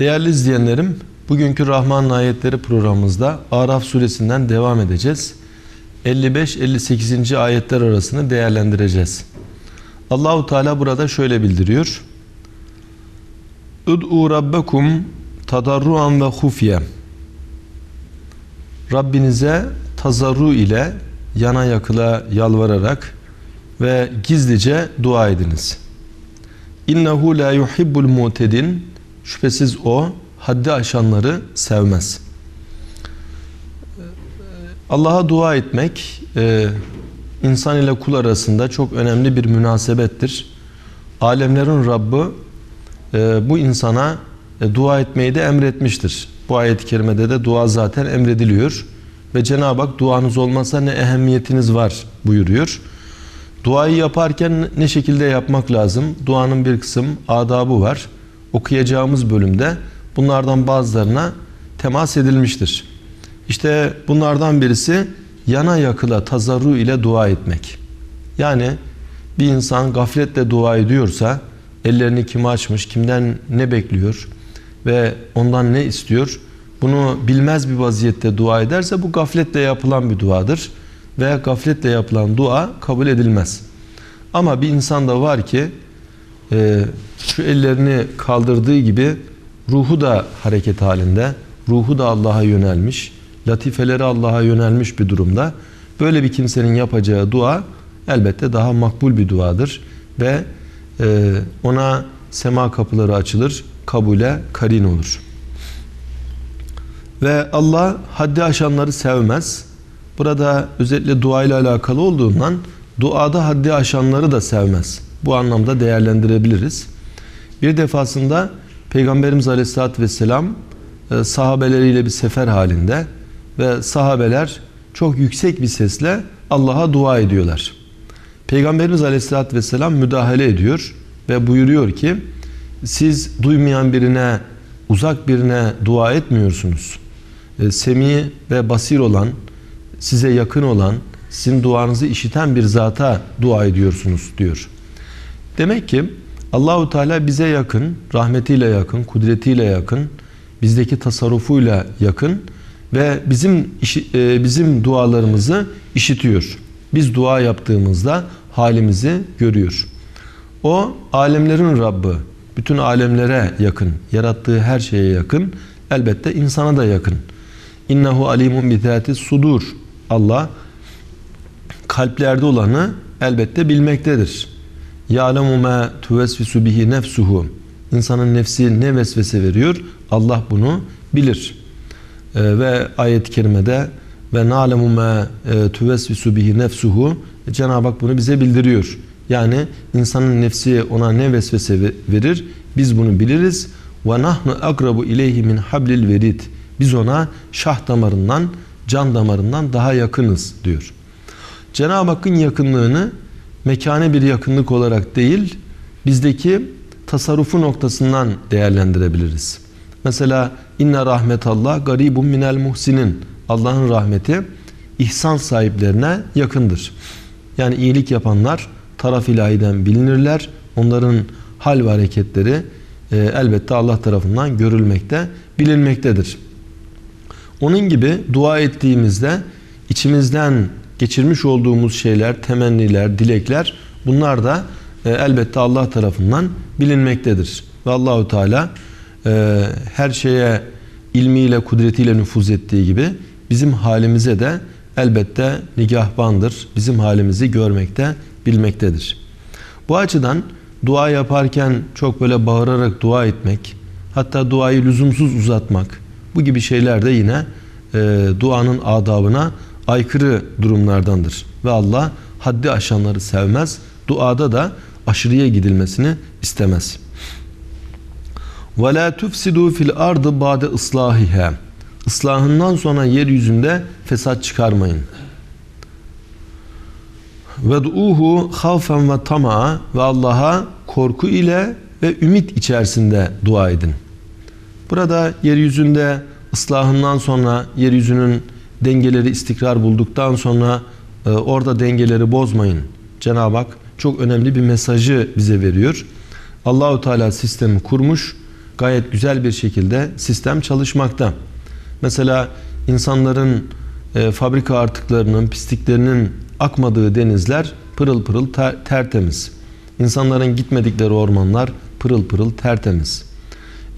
Değerli izleyenlerim, bugünkü Rahman ayetleri programımızda Araf suresinden devam edeceğiz. 55-58. ayetler arasını değerlendireceğiz. Allahu Teala burada şöyle bildiriyor. Ud'u rabbekum tadarruan ve hufye. Rabbinize tazarru ile yana yakıla yalvararak ve gizlice dua ediniz. İnnehu la yuhibbul mu'tedin. Şüphesiz o haddi aşanları sevmez. Allah'a dua etmek e, insan ile kul arasında çok önemli bir münasebettir. Alemlerin Rabbi e, bu insana e, dua etmeyi de emretmiştir. Bu ayet-i kerimede de dua zaten emrediliyor. Ve Cenab-ı Hak duanız olmasa ne ehemmiyetiniz var buyuruyor. Duayı yaparken ne şekilde yapmak lazım? Duanın bir kısım adabı var. Okuyacağımız bölümde bunlardan bazılarına temas edilmiştir. İşte bunlardan birisi yana yakıla tazarru ile dua etmek. Yani bir insan gafletle dua ediyorsa ellerini kim açmış, kimden ne bekliyor ve ondan ne istiyor? Bunu bilmez bir vaziyette dua ederse bu gafletle yapılan bir duadır veya gafletle yapılan dua kabul edilmez. Ama bir insan da var ki e, şu ellerini kaldırdığı gibi ruhu da hareket halinde, ruhu da Allah'a yönelmiş, latifeleri Allah'a yönelmiş bir durumda. Böyle bir kimsenin yapacağı dua elbette daha makbul bir duadır ve e, ona sema kapıları açılır, kabule karin olur. Ve Allah haddi aşanları sevmez. Burada özellikle dua ile alakalı olduğundan duada haddi aşanları da sevmez. Bu anlamda değerlendirebiliriz. Bir defasında Peygamberimiz Aleyhisselatü Vesselam e, sahabeleriyle bir sefer halinde ve sahabeler çok yüksek bir sesle Allah'a dua ediyorlar. Peygamberimiz Aleyhisselatü Vesselam müdahale ediyor ve buyuruyor ki siz duymayan birine, uzak birine dua etmiyorsunuz. E, semi ve basir olan, size yakın olan, sizin duanızı işiten bir zata dua ediyorsunuz diyor. Demek ki Allahu Teala bize yakın, rahmetiyle yakın, kudretiyle yakın, bizdeki tasarrufuyla yakın ve bizim e, bizim dualarımızı işitiyor. Biz dua yaptığımızda halimizi görüyor. O alemlerin Rabbi, bütün alemlere yakın, yarattığı her şeye yakın, elbette insana da yakın. İnnehu alimun bizati sudur. Allah kalplerde olanı elbette bilmektedir. Ya'lemu ma tuvesvisu bihi nefsuhu. İnsanın nefsi ne vesvese veriyor? Allah bunu bilir. Ee, ve ayet-i kerimede ve na'lemu ma e, tuvesvisu bihi nefsuhu Cenab-ı Hak bunu bize bildiriyor. Yani insanın nefsi ona ne vesvese verir? Biz bunu biliriz. Ve nahnu akrabu ileyhi min hablil verid. Biz ona şah damarından, can damarından daha yakınız diyor. Cenab-ı Hakk'ın yakınlığını mekane bir yakınlık olarak değil, bizdeki tasarrufu noktasından değerlendirebiliriz. Mesela inne rahmetallah garibun minel muhsinin. Allah'ın rahmeti ihsan sahiplerine yakındır. Yani iyilik yapanlar taraf ilahiden bilinirler. Onların hal ve hareketleri e, elbette Allah tarafından görülmekte, bilinmektedir. Onun gibi dua ettiğimizde içimizden geçirmiş olduğumuz şeyler, temenniler, dilekler bunlar da e, elbette Allah tarafından bilinmektedir. Ve Allahu Teala e, her şeye ilmiyle, kudretiyle nüfuz ettiği gibi bizim halimize de elbette nigahbandır. Bizim halimizi görmekte, bilmektedir. Bu açıdan dua yaparken çok böyle bağırarak dua etmek, hatta duayı lüzumsuz uzatmak, bu gibi şeyler de yine e, duanın adabına aykırı durumlardandır. Ve Allah haddi aşanları sevmez. Duada da aşırıya gidilmesini istemez. وَلَا تُفْسِدُوا fil ardı bade ıslahihe. Islahından sonra yeryüzünde fesat çıkarmayın. وَدْعُوهُ خَوْفًا ve tama'a ve Allah'a korku ile ve ümit içerisinde dua edin. Burada yeryüzünde ıslahından sonra yeryüzünün dengeleri istikrar bulduktan sonra e, orada dengeleri bozmayın. Cenab-ı Hak çok önemli bir mesajı bize veriyor. Allahu Teala sistemi kurmuş, gayet güzel bir şekilde sistem çalışmakta. Mesela insanların e, fabrika artıklarının, pisliklerinin akmadığı denizler pırıl pırıl ter, tertemiz. İnsanların gitmedikleri ormanlar pırıl pırıl tertemiz.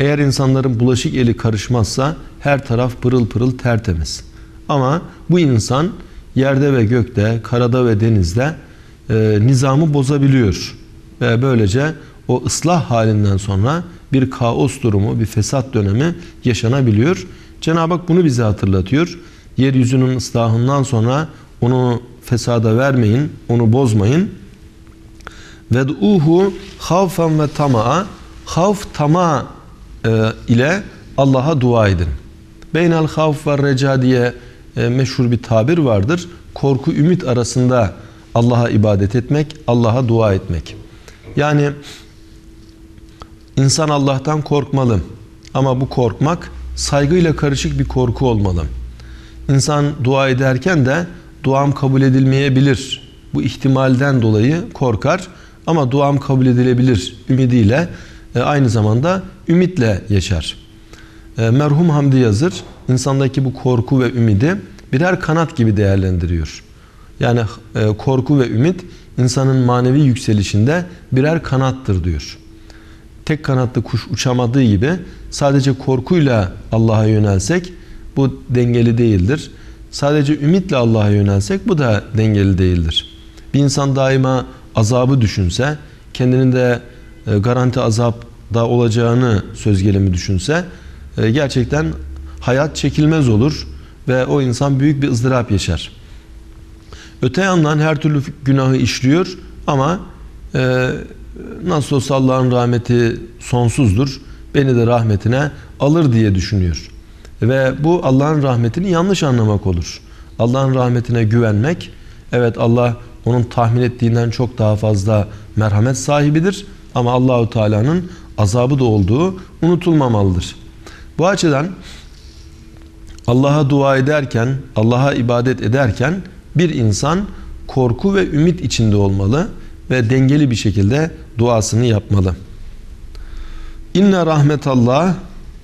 Eğer insanların bulaşık eli karışmazsa her taraf pırıl pırıl tertemiz. Ama bu insan yerde ve gökte, karada ve denizde e, nizamı bozabiliyor. Ve böylece o ıslah halinden sonra bir kaos durumu, bir fesat dönemi yaşanabiliyor. Cenab-ı Hak bunu bize hatırlatıyor. Yeryüzünün ıslahından sonra onu fesada vermeyin, onu bozmayın. Ved'uhu havfen ve tama'a havf tama e, ile Allah'a dua edin. Beynel havf ve reca diye e, meşhur bir tabir vardır. Korku ümit arasında Allah'a ibadet etmek, Allah'a dua etmek. Yani insan Allah'tan korkmalı. Ama bu korkmak saygıyla karışık bir korku olmalı. İnsan dua ederken de duam kabul edilmeyebilir. Bu ihtimalden dolayı korkar ama duam kabul edilebilir ümidiyle e, aynı zamanda ümitle yaşar. E, merhum Hamdi Yazır insandaki bu korku ve ümidi birer kanat gibi değerlendiriyor. Yani e, korku ve ümit insanın manevi yükselişinde birer kanattır diyor. Tek kanatlı kuş uçamadığı gibi sadece korkuyla Allah'a yönelsek bu dengeli değildir. Sadece ümitle Allah'a yönelsek bu da dengeli değildir. Bir insan daima azabı düşünse, kendinin de e, garanti azapta olacağını söz gelimi düşünse e, gerçekten hayat çekilmez olur ve o insan büyük bir ızdırap yaşar. Öte yandan her türlü günahı işliyor ama e, nasıl olsa Allah'ın rahmeti sonsuzdur. Beni de rahmetine alır diye düşünüyor. Ve bu Allah'ın rahmetini yanlış anlamak olur. Allah'ın rahmetine güvenmek, evet Allah onun tahmin ettiğinden çok daha fazla merhamet sahibidir. Ama Allahu Teala'nın azabı da olduğu unutulmamalıdır. Bu açıdan Allah'a dua ederken, Allah'a ibadet ederken bir insan korku ve ümit içinde olmalı ve dengeli bir şekilde duasını yapmalı. İnne rahmetallah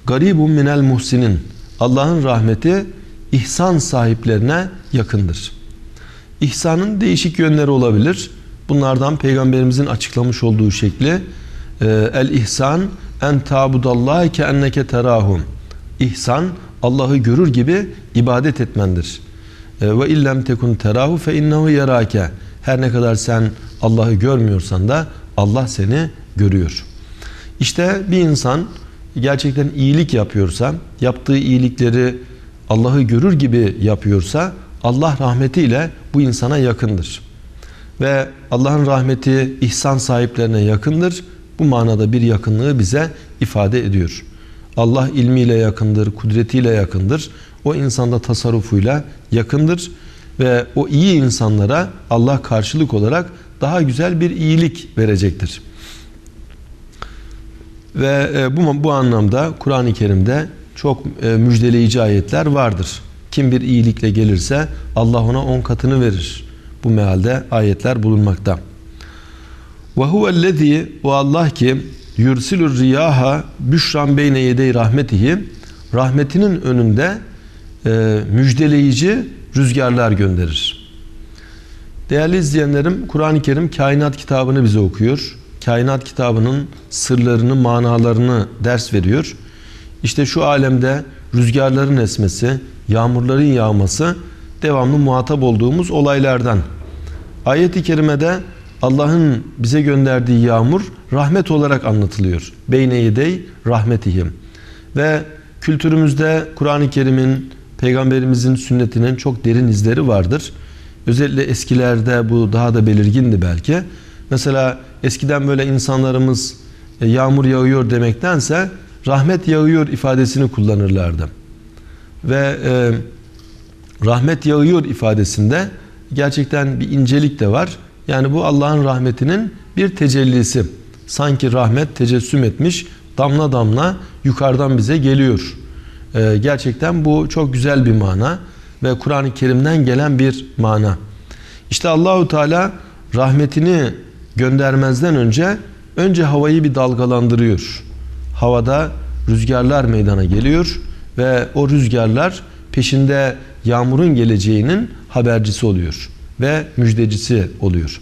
garibun minel muhsinin. Allah'ın rahmeti ihsan sahiplerine yakındır. İhsanın değişik yönleri olabilir. Bunlardan peygamberimizin açıklamış olduğu şekli e, el ihsan en tabudallahi ke enneke terahum. İhsan Allah'ı görür gibi ibadet etmendir. E, ve illem tekun terahu fe innehu yerake. Her ne kadar sen Allah'ı görmüyorsan da Allah seni görüyor. İşte bir insan gerçekten iyilik yapıyorsa, yaptığı iyilikleri Allah'ı görür gibi yapıyorsa Allah rahmetiyle bu insana yakındır. Ve Allah'ın rahmeti ihsan sahiplerine yakındır. Bu manada bir yakınlığı bize ifade ediyor. Allah ilmiyle yakındır, kudretiyle yakındır. O insanda tasarrufuyla yakındır ve o iyi insanlara Allah karşılık olarak daha güzel bir iyilik verecektir. Ve e, bu, bu anlamda Kur'an-ı Kerim'de çok e, müjdeleyici ayetler vardır. Kim bir iyilikle gelirse Allah ona on katını verir. Bu mealde ayetler bulunmakta. Ve huvellezî o Allah ki yursilur riyaha büşran beyne yedey rahmetihi rahmetinin önünde e, müjdeleyici rüzgarlar gönderir. Değerli izleyenlerim Kur'an-ı Kerim kainat kitabını bize okuyor. Kainat kitabının sırlarını, manalarını ders veriyor. İşte şu alemde rüzgarların esmesi, yağmurların yağması devamlı muhatap olduğumuz olaylardan. Ayet-i kerimede Allah'ın bize gönderdiği yağmur rahmet olarak anlatılıyor. Beyne yedey rahmetihim. Ve kültürümüzde Kur'an-ı Kerim'in, Peygamberimizin sünnetinin çok derin izleri vardır. Özellikle eskilerde bu daha da belirgindi belki. Mesela eskiden böyle insanlarımız e, yağmur yağıyor demektense rahmet yağıyor ifadesini kullanırlardı. Ve e, rahmet yağıyor ifadesinde gerçekten bir incelik de var. Yani bu Allah'ın rahmetinin bir tecellisi. Sanki rahmet tecessüm etmiş damla damla yukarıdan bize geliyor. Ee, gerçekten bu çok güzel bir mana ve Kur'an-ı Kerim'den gelen bir mana. İşte Allahu Teala rahmetini göndermezden önce önce havayı bir dalgalandırıyor. Havada rüzgarlar meydana geliyor ve o rüzgarlar peşinde yağmurun geleceğinin habercisi oluyor ve müjdecisi oluyor.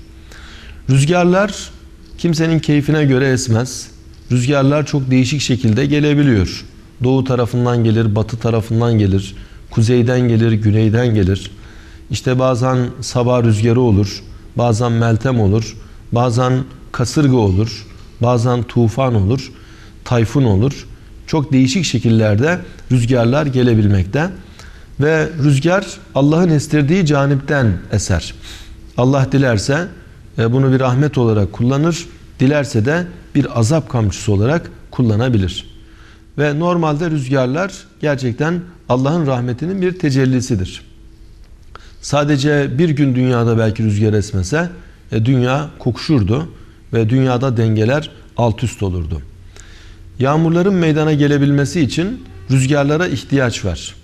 Rüzgarlar kimsenin keyfine göre esmez. Rüzgarlar çok değişik şekilde gelebiliyor. Doğu tarafından gelir, batı tarafından gelir, kuzeyden gelir, güneyden gelir. İşte bazen sabah rüzgarı olur, bazen meltem olur, bazen kasırga olur, bazen tufan olur, tayfun olur. Çok değişik şekillerde rüzgarlar gelebilmekte. Ve rüzgar Allah'ın estirdiği canipten eser. Allah dilerse e, bunu bir rahmet olarak kullanır, dilerse de bir azap kamçısı olarak kullanabilir. Ve normalde rüzgarlar gerçekten Allah'ın rahmetinin bir tecellisidir. Sadece bir gün dünyada belki rüzgar esmese e, dünya kokuşurdu ve dünyada dengeler alt üst olurdu. Yağmurların meydana gelebilmesi için rüzgarlara ihtiyaç var.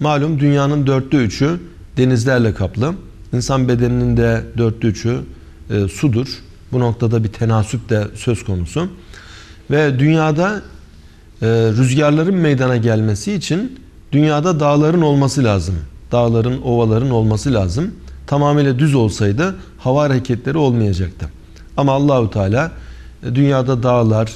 Malum dünyanın dörtte üçü denizlerle kaplı. İnsan bedeninin de dörtte üçü e, sudur. Bu noktada bir tenasüp de söz konusu. Ve dünyada e, rüzgarların meydana gelmesi için dünyada dağların olması lazım. Dağların, ovaların olması lazım. Tamamıyla düz olsaydı hava hareketleri olmayacaktı. Ama Allahu Teala e, dünyada dağlar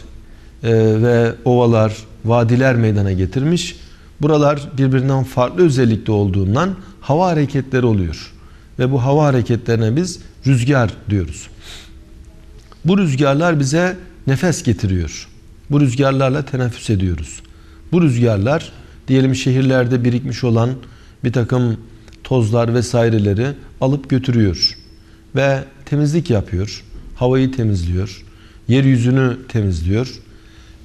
e, ve ovalar, vadiler meydana getirmiş. Buralar birbirinden farklı özellikte olduğundan hava hareketleri oluyor. Ve bu hava hareketlerine biz rüzgar diyoruz. Bu rüzgarlar bize nefes getiriyor. Bu rüzgarlarla teneffüs ediyoruz. Bu rüzgarlar diyelim şehirlerde birikmiş olan bir takım tozlar vesaireleri alıp götürüyor. Ve temizlik yapıyor. Havayı temizliyor. Yeryüzünü temizliyor.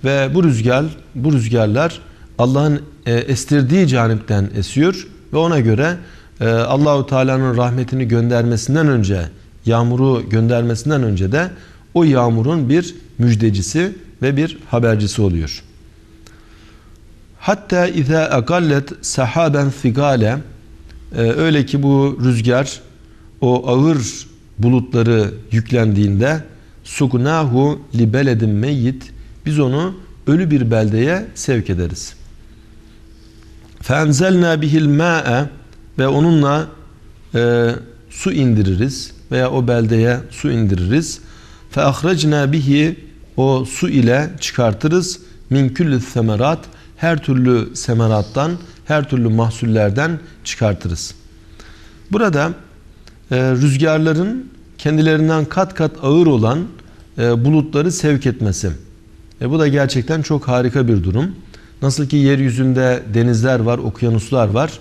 Ve bu rüzgar, bu rüzgarlar Allah'ın e, estirdiği canipten esiyor ve ona göre e, Allahu Teala'nın rahmetini göndermesinden önce, yağmuru göndermesinden önce de o yağmurun bir müjdecisi ve bir habercisi oluyor. Hatta iza akallet sahaben figale e, öyle ki bu rüzgar o ağır bulutları yüklendiğinde sugnahu li beledin meyyit biz onu ölü bir beldeye sevk ederiz. Fenzelna bihil ma'e ve onunla e, su indiririz veya o beldeye su indiririz. Ahracna bihi o su ile çıkartırız min küllü semerat her türlü semerattan her türlü mahsullerden çıkartırız. Burada e, rüzgarların kendilerinden kat kat ağır olan e, bulutları sevk etmesi. E, bu da gerçekten çok harika bir durum. Nasıl ki yeryüzünde denizler var, okyanuslar var.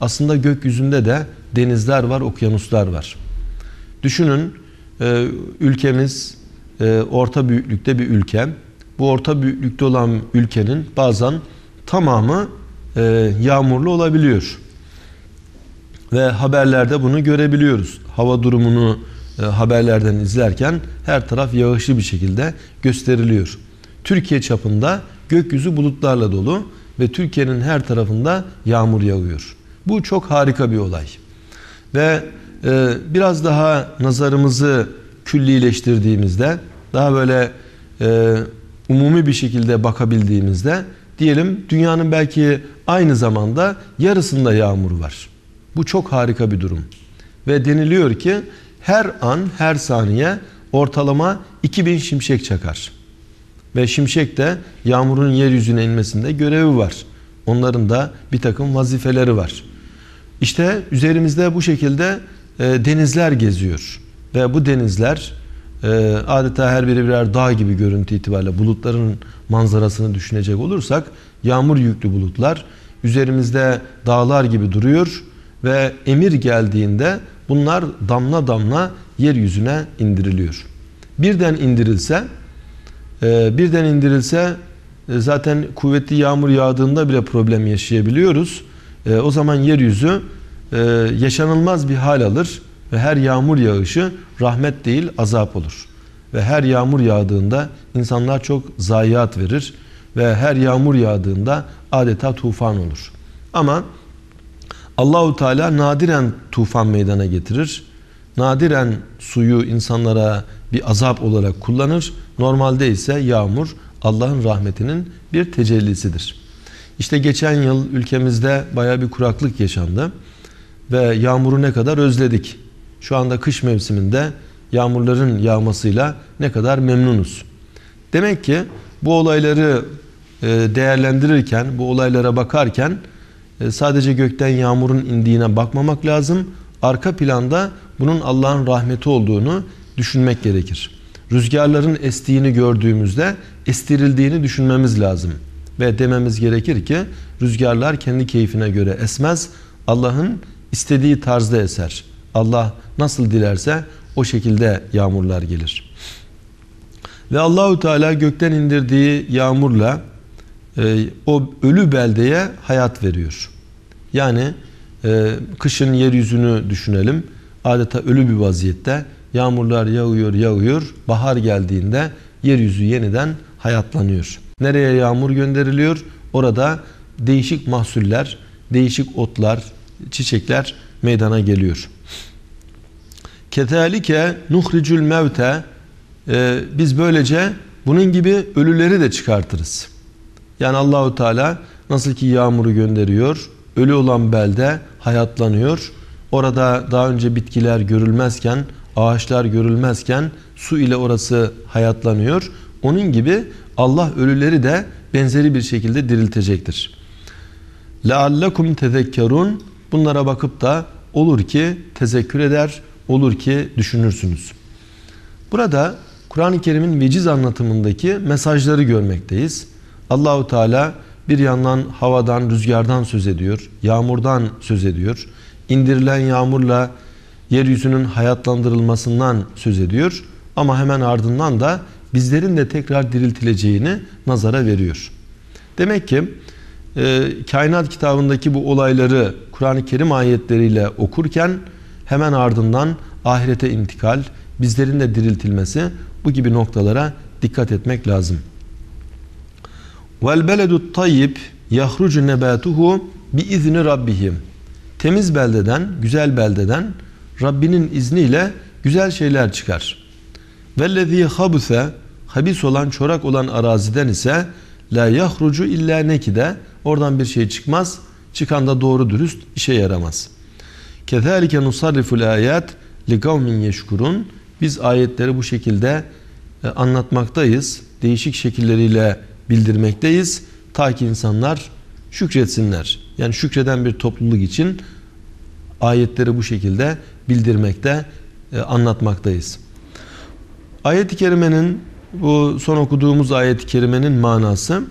Aslında gökyüzünde de denizler var, okyanuslar var. Düşünün e, ülkemiz e, orta büyüklükte bir ülke. Bu orta büyüklükte olan ülkenin bazen tamamı e, yağmurlu olabiliyor. Ve haberlerde bunu görebiliyoruz. Hava durumunu haberlerden izlerken her taraf yağışlı bir şekilde gösteriliyor. Türkiye çapında gökyüzü bulutlarla dolu ve Türkiye'nin her tarafında yağmur yağıyor. Bu çok harika bir olay. Ve e, biraz daha nazarımızı küllileştirdiğimizde, daha böyle e, umumi bir şekilde bakabildiğimizde diyelim dünyanın belki aynı zamanda yarısında yağmur var. Bu çok harika bir durum. Ve deniliyor ki her an her saniye ortalama 2000 şimşek çakar. Ve şimşek de yağmurun yeryüzüne inmesinde görevi var. Onların da bir takım vazifeleri var. İşte üzerimizde bu şekilde e, denizler geziyor. Ve bu denizler e, adeta her biri birer dağ gibi görüntü itibariyle bulutların manzarasını düşünecek olursak yağmur yüklü bulutlar üzerimizde dağlar gibi duruyor ve emir geldiğinde bunlar damla damla yeryüzüne indiriliyor. Birden indirilse ee, birden indirilse e, zaten kuvvetli yağmur yağdığında bile problem yaşayabiliyoruz. Ee, o zaman yeryüzü e, yaşanılmaz bir hal alır ve her yağmur yağışı rahmet değil azap olur. Ve her yağmur yağdığında insanlar çok zayiat verir ve her yağmur yağdığında adeta tufan olur. Ama Allahu Teala nadiren tufan meydana getirir. Nadiren suyu insanlara bir azap olarak kullanır. Normalde ise yağmur Allah'ın rahmetinin bir tecellisidir. İşte geçen yıl ülkemizde baya bir kuraklık yaşandı ve yağmuru ne kadar özledik. Şu anda kış mevsiminde yağmurların yağmasıyla ne kadar memnunuz. Demek ki bu olayları e, değerlendirirken, bu olaylara bakarken e, sadece gökten yağmurun indiğine bakmamak lazım. Arka planda bunun Allah'ın rahmeti olduğunu düşünmek gerekir. Rüzgarların estiğini gördüğümüzde estirildiğini düşünmemiz lazım. Ve dememiz gerekir ki rüzgarlar kendi keyfine göre esmez. Allah'ın istediği tarzda eser. Allah nasıl dilerse o şekilde yağmurlar gelir. Ve Allahu Teala gökten indirdiği yağmurla e, o ölü beldeye hayat veriyor. Yani e, kışın yeryüzünü düşünelim. Adeta ölü bir vaziyette yağmurlar yağıyor yağıyor. Bahar geldiğinde yeryüzü yeniden hayatlanıyor. Nereye yağmur gönderiliyor? Orada değişik mahsuller, değişik otlar, çiçekler meydana geliyor. Ketalike nuhricül mevte e, biz böylece bunun gibi ölüleri de çıkartırız. Yani Allahu Teala nasıl ki yağmuru gönderiyor, ölü olan belde hayatlanıyor. Orada daha önce bitkiler görülmezken, ağaçlar görülmezken su ile orası hayatlanıyor. Onun gibi Allah ölüleri de benzeri bir şekilde diriltecektir. لَعَلَّكُمْ تَذَكَّرُونَ Bunlara bakıp da olur ki tezekkür eder, olur ki düşünürsünüz. Burada Kur'an-ı Kerim'in veciz anlatımındaki mesajları görmekteyiz. Allahu Teala bir yandan havadan, rüzgardan söz ediyor, yağmurdan söz ediyor. İndirilen yağmurla yeryüzünün hayatlandırılmasından söz ediyor. Ama hemen ardından da bizlerin de tekrar diriltileceğini nazara veriyor. Demek ki e, kainat kitabındaki bu olayları Kur'an-ı Kerim ayetleriyle okurken hemen ardından ahirete intikal, bizlerin de diriltilmesi bu gibi noktalara dikkat etmek lazım. Vel beledut tayyib yahrucu nebatuhu bi izni rabbihim. Temiz beldeden, güzel beldeden Rabbinin izniyle güzel şeyler çıkar. Vellezî habuse habis olan, çorak olan araziden ise la yahrucu illa nekide oradan bir şey çıkmaz. Çıkan da doğru dürüst işe yaramaz. Kezalike nusarriful ayat li kavmin yeşkurun. Biz ayetleri bu şekilde e, anlatmaktayız. Değişik şekilleriyle bildirmekteyiz. Ta ki insanlar şükretsinler. Yani şükreden bir topluluk için ayetleri bu şekilde bildirmekte, e, anlatmaktayız. Ayet-i kerimenin bu son okuduğumuz ayet-i kerimenin manası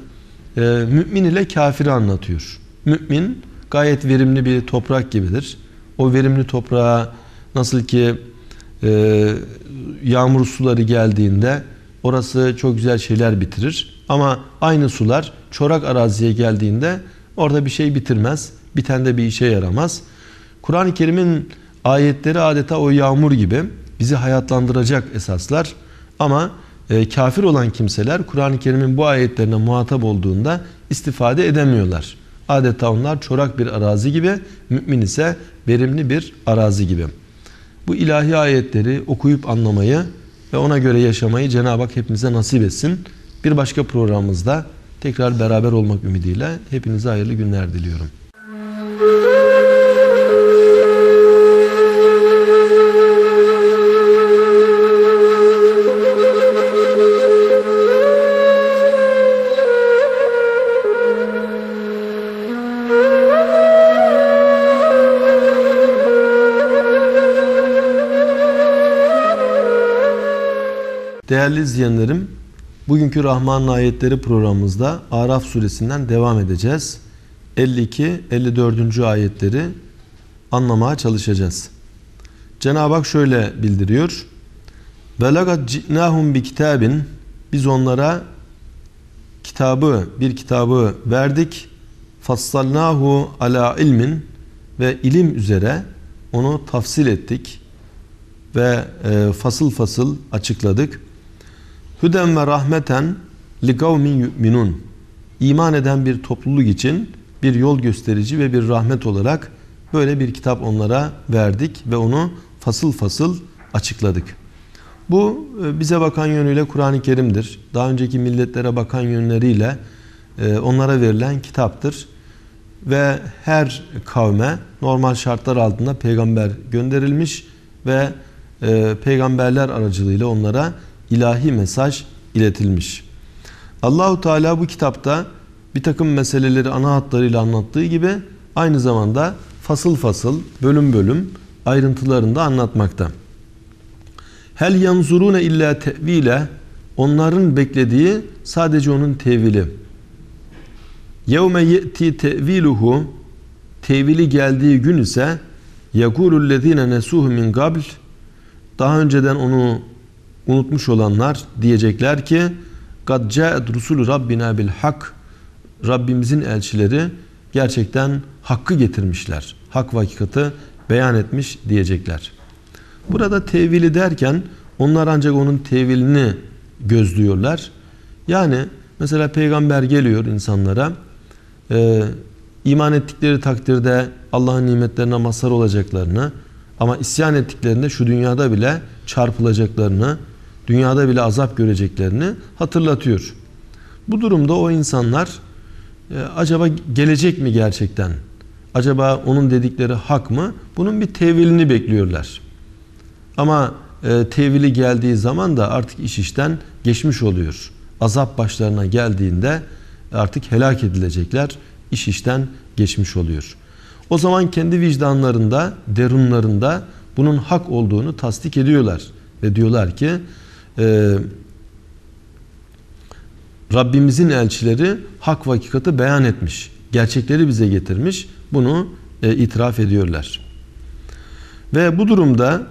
e, mümin ile kafiri anlatıyor. Mümin gayet verimli bir toprak gibidir. O verimli toprağa nasıl ki e, yağmur suları geldiğinde orası çok güzel şeyler bitirir. Ama aynı sular çorak araziye geldiğinde orada bir şey bitirmez. Biten de bir işe yaramaz. Kur'an-ı Kerim'in ayetleri adeta o yağmur gibi bizi hayatlandıracak esaslar. Ama e, kafir olan kimseler Kur'an-ı Kerim'in bu ayetlerine muhatap olduğunda istifade edemiyorlar. Adeta onlar çorak bir arazi gibi, mümin ise verimli bir arazi gibi. Bu ilahi ayetleri okuyup anlamayı ve ona göre yaşamayı Cenab-ı Hak hepimize nasip etsin. Bir başka programımızda tekrar beraber olmak ümidiyle hepinize hayırlı günler diliyorum. Değerli izleyenlerim, bugünkü Rahman ayetleri programımızda Araf suresinden devam edeceğiz. 52-54. ayetleri anlamaya çalışacağız. Cenab-ı Hak şöyle bildiriyor. وَلَقَدْ جِئْنَاهُمْ بِكِتَابٍ Biz onlara kitabı, bir kitabı verdik. فَصَّلْنَاهُ ala ilmin Ve ilim üzere onu tafsil ettik ve e, fasıl fasıl açıkladık. Hüden ve rahmeten li kavmin yu'minun. İman eden bir topluluk için bir yol gösterici ve bir rahmet olarak böyle bir kitap onlara verdik ve onu fasıl fasıl açıkladık. Bu e, bize bakan yönüyle Kur'an-ı Kerim'dir. Daha önceki milletlere bakan yönleriyle e, onlara verilen kitaptır. Ve her kavme normal şartlar altında peygamber gönderilmiş ve e, peygamberler aracılığıyla onlara ilahi mesaj iletilmiş. Allahu Teala bu kitapta bir takım meseleleri ana hatlarıyla anlattığı gibi aynı zamanda fasıl fasıl, bölüm bölüm ayrıntılarında anlatmakta. Hel yanzurune illa tevile onların beklediği sadece onun tevili. Yevme ye'ti teviluhu tevili geldiği gün ise yekulul lezine nesuhu min qabl daha önceden onu unutmuş olanlar diyecekler ki ca'et rusul rabbina bil hak Rabbimizin elçileri gerçekten hakkı getirmişler. Hak ve beyan etmiş diyecekler. Burada tevili derken onlar ancak onun tevilini gözlüyorlar. Yani mesela peygamber geliyor insanlara e, iman ettikleri takdirde Allah'ın nimetlerine mazhar olacaklarını ama isyan ettiklerinde şu dünyada bile çarpılacaklarını, dünyada bile azap göreceklerini hatırlatıyor. Bu durumda o insanlar e, acaba gelecek mi gerçekten? Acaba onun dedikleri hak mı? Bunun bir tevilini bekliyorlar. Ama e, tevili geldiği zaman da artık iş işten geçmiş oluyor. Azap başlarına geldiğinde artık helak edilecekler. İş işten geçmiş oluyor. O zaman kendi vicdanlarında, derunlarında bunun hak olduğunu tasdik ediyorlar. Ve diyorlar ki e, Rabbimizin elçileri hak ve beyan etmiş. Gerçekleri bize getirmiş. Bunu e, itiraf ediyorlar. Ve bu durumda